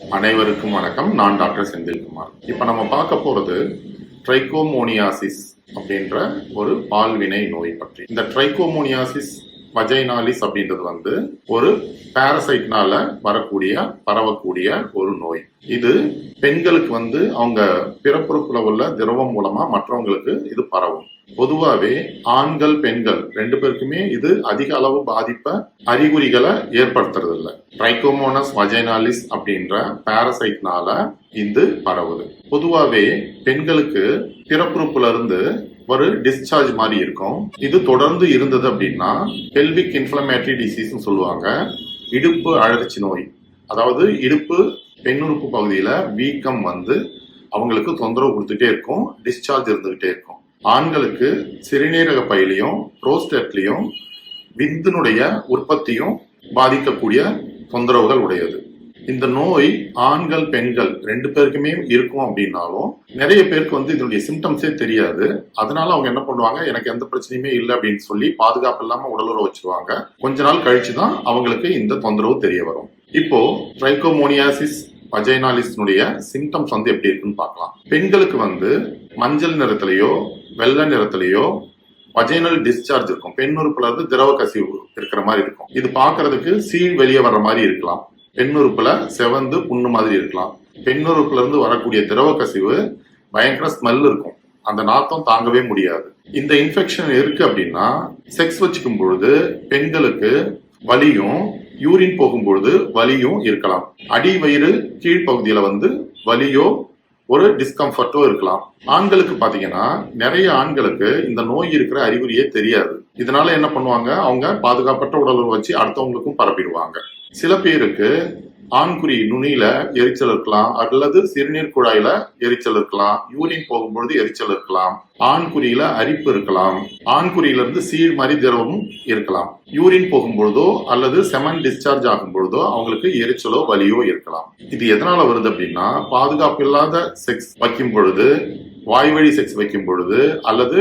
அனைவருக்கும் வணக்கம். நான் டாக்டர் செந்தில்குமார். இப்போ நம்ம பார்க்க போகிறது ட்ரைகோமோனியாசிஸ் அப்படின்ற ஒரு பால்வினை நோய் பற்றி. இந்த ட்ரைகோமோனியாசிஸ் வஜைனாலிஸ் அப்படின்றது வந்து ஒரு பாரசைட்னால வரக்கூடிய பரவக்கூடிய ஒரு நோய். இது பெண்களுக்கு வந்து அவங்க பிறப்புறுப்புல உள்ள திரவம் மூலமா மற்றவங்களுக்கு இது பரவும். பொதுவாகவே ஆண்கள் பெண்கள் ரெண்டு பேருக்குமே இது அதிக அளவு பாதிப்பை அறிகுறிகளை ஏற்படுத்துறது இல்லை ட்ரைகோமோனஸ் வஜைனாலிஸ் அப்படின்ற பாரசைட்னால இது பரவுது. பொதுவாகவே பெண்களுக்கு பிறப்புறுப்புல இருந்து ஒரு டிஸ்சார்ஜ் மாதிரி இருக்கும். இது தொடர்ந்து இருந்தது அப்படின்னா பெல்விக் இன்ஃபிளமேட்டரி டிசீஸ் சொல்லுவாங்க. இடுப்பு அழற்சி நோய். அதாவது இடுப்பு பெண்ணுறுப்பு பகுதியில வீக்கம் வந்து அவங்களுக்கு தொந்தரவு கொடுத்துட்டே இருக்கும் டிஸ்சார்ஜ் இருந்துகிட்டே இருக்கும். ஆண்களுக்கு சிறுநீரக பையிலையும் புரோஸ்டேட்லையும் விந்தினுடைய உற்பத்தியும் பாதிக்கக்கூடிய தொந்தரவுகள் உடையது. இந்த நோய் ஆண்கள் பெண்கள் ரெண்டு பேருக்குமே இருக்கும் அப்படின்னாலும் நிறைய பேருக்கு வந்து இதனுடைய சிம்டம்ஸே தெரியாது. அதனால அவங்க என்ன பண்ணுவாங்க? எனக்கு எந்த பிரச்சனையுமே இல்லை அப்படின்னு சொல்லி பாதுகாப்பு இல்லாம உடலுற வச்சிருவாங்க. கொஞ்ச நாள் கழிச்சு தான் அவங்களுக்கு இந்த தொந்தரவு தெரிய வரும். இப்போ ட்ரைகோமோனியாசிஸ் வஜைனாலிஸ்னுடைய சிம்டம்ஸ் வந்து எப்படி இருக்குன்னு பார்க்கலாம். பெண்களுக்கு வந்து மஞ்சள் நிறத்திலேயோ வெள்ளை நிறத்திலேயோ வஜைனல் டிஸ்சார்ஜ் இருக்கும். பெண் உறுப்புல இருந்து திரவ கசிவு இருக்கிற மாதிரி இருக்கும். இது பாக்குறதுக்கு சீழ் வெளியே வர்ற மாதிரி இருக்கலாம். பெண்ணுறுப்புல செவந்து புண்ணு மாதிரி இருக்கலாம். பெண்ணுறுப்புல இருந்து வரக்கூடிய திரவ கசிவு பயங்கர ஸ்மெல் இருக்கும். அந்த நாத்தம் தாங்கவே முடியாது. இந்த இன்ஃபெக்ஷன் இருக்கு அப்படின்னா செக்ஸ் வச்சுக்கும் பொழுது பெண்களுக்கு வலியும் யூரின் போகும்பொழுது வலியும் இருக்கலாம். அடி வயிறு கீழ்ப்பகுதியில வந்து வலியோ ஒரு டிஸ்கம்ஃபர்ட்டோ இருக்கலாம். ஆண்களுக்கு பாத்தீங்கன்னா நிறைய ஆண்களுக்கு இந்த நோய் இருக்கிற அறிகுறியே தெரியாது. இதனால என்ன பண்ணுவாங்க? அவங்க பாதுகாப்பற்ற உடல் வச்சு அடுத்தவங்களுக்கும் பரப்பிடுவாங்க. சில பேருக்கு ஆண்குறி நுனியில எரிச்சல் இருக்கலாம் அல்லது சிறுநீர் குழாயில எரிச்சல் இருக்கலாம் யூரின் போகும்பொழுது எரிச்சல் இருக்கலாம் ஆண்குறியில அரிப்பு இருக்கலாம் ஆண்குறியில இருந்து சீழ் மாதிரி திரவமும் இருக்கலாம். யூரின் போகும்பொழுதோ அல்லது செமன் டிஸ்சார்ஜ் ஆகும் பொழுதோ அவங்களுக்கு எரிச்சலோ வலியோ இருக்கலாம். இது எதனால வருது அப்படின்னா பாதுகாப்பு இல்லாத செக்ஸ் வைக்கும் பொழுது வாய்வழி செக்ஸ் வைக்கும் பொழுது அல்லது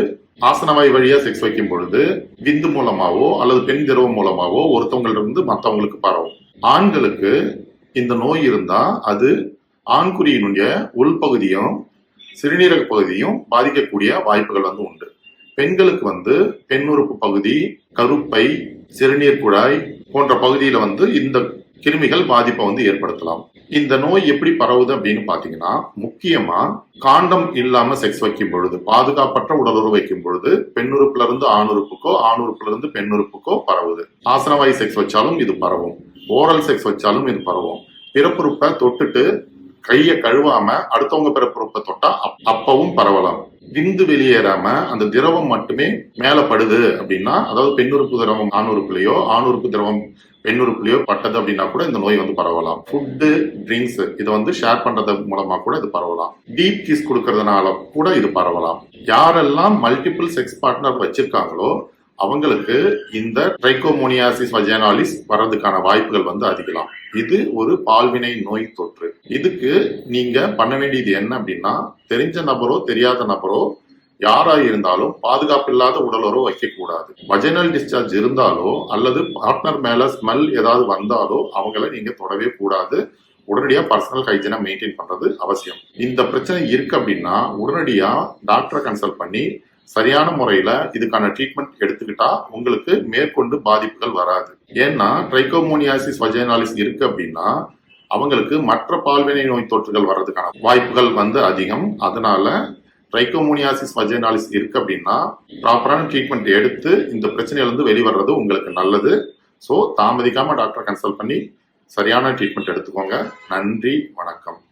ஆசனவாய் வழியா செக்ஸ் வைக்கும் பொழுது விந்து மூலமாவோ அல்லது பெண் திரவம் மூலமாவோ ஒருத்தவங்கள்ட்ட இருந்து மற்றவங்களுக்கு பரவும். ஆண்களுக்கு இந்த நோய் இருந்தா அது ஆண்குறியினுடைய உள்பகுதியும் சிறுநீரக பகுதியும் பாதிக்கக்கூடிய வாய்ப்புகள் வந்து உண்டு. பெண்களுக்கு வந்து பெண் உறுப்பு பகுதி கருப்பை சிறுநீர் குழாய் போன்ற பகுதியில வந்து இந்த கிருமிகள் பாதிப்பை வந்து ஏற்படுத்தலாம். இந்த நோய் எப்படி பரவுது அப்படின்னு பாத்தீங்கன்னா முக்கியமா காண்டம் இல்லாம செக்ஸ் வைக்கும் பொழுது பாதுகாப்பற்ற உடலுறவு வைக்கும் பொழுது பெண்ணுறுப்புல இருந்து ஆணுறுப்புக்கோ ஆணுறுப்புல இருந்து பெண்ணுறுப்புக்கோ பரவுது. ஆசனவாய் செக்ஸ் வச்சாலும் இது பரவும். ஓரல் செக்ஸ் வச்சாலும் இது பரவும். பிறப்புறுப்பை தொட்டுட்டு கையை கழுவாம அடுத்தவங்க பிறப்புறுப்பை தொட்டா அப்- அப்பவும் பரவலாம். விந்து வெளியேறாம அந்த திரவம் மட்டுமே மேல படுது அப்படின்னா அதாவது பெண்ணுறுப்பு திரவம் ஆணுறுப்புலயோ ஆணுறுப்பு திரவம் பெண்ணுறுப்புலயோ பட்டது அப்படின்னா கூட இந்த நோய் வந்து பரவலாம். ஃபுட்டு ட்ரிங்க்ஸ் இதை வந்து ஷேர் பண்றது மூலமா கூட இது பரவலாம். டீப் கிஸ் கொடுக்கறதுனால கூட இது பரவலாம். யாரெல்லாம் மல்டிபிள் செக்ஸ் பார்ட்னர் வச்சிருக்காங்களோ அவங்களுக்கு இந்த ட்ரைகோமோனியாசிஸ் வஜேனாலிஸ் வர்றதுக்கான வாய்ப்புகள் வந்து அதிகலாம். இது ஒரு பால்வினை நோய் தொற்று. இதுக்கு நீங்க பண்ண வேண்டியது என்ன அப்படின்னா தெரிஞ்ச நபரோ தெரியாத நபரோ யாரா இருந்தாலும் பாதுகாப்பு இல்லாத உடலுறவு வைக்க கூடாது டிஸ்சார்ஜ் இருந்தாலோ அல்லது பார்ட்னர் மேல ஸ்மெல் ஏதாவது வந்தாலோ அவங்கள நீங்க தொடவே கூடாது. உடனடியா பர்சனல் ஹைஜீனை மெயின்டைன் பண்றது அவசியம். இந்த பிரச்சனை இருக்கு அப்படின்னா உடனடியா டாக்டரை கன்சல்ட் பண்ணி சரியான முறையில இதுக்கான ட்ரீட்மெண்ட் எடுத்துக்கிட்டா உங்களுக்கு மேற்கொண்டு பாதிப்புகள் வராது. ஏன்னா ட்ரைகோமோனியாசிஸ் வஜைனாலிஸ் இருக்கு அப்படின்னா அவங்களுக்கு மற்ற பால்வினை நோய் தொற்றுகள் வர்றதுக்கான வாய்ப்புகள் வந்து அதிகம். அதனால ட்ரைகோமோனியாசிஸ் வஜைனாலிஸ் இருக்கு அப்படின்னா ப்ராப்பரான ட்ரீட்மெண்ட் எடுத்து இந்த பிரச்சனையிலேருந்து வெளிவர்றது உங்களுக்கு நல்லது. ஸோ தாமதிக்காம டாக்டரை கன்சல்ட் பண்ணி சரியான ட்ரீட்மெண்ட் எடுத்துக்கோங்க. நன்றி வணக்கம்.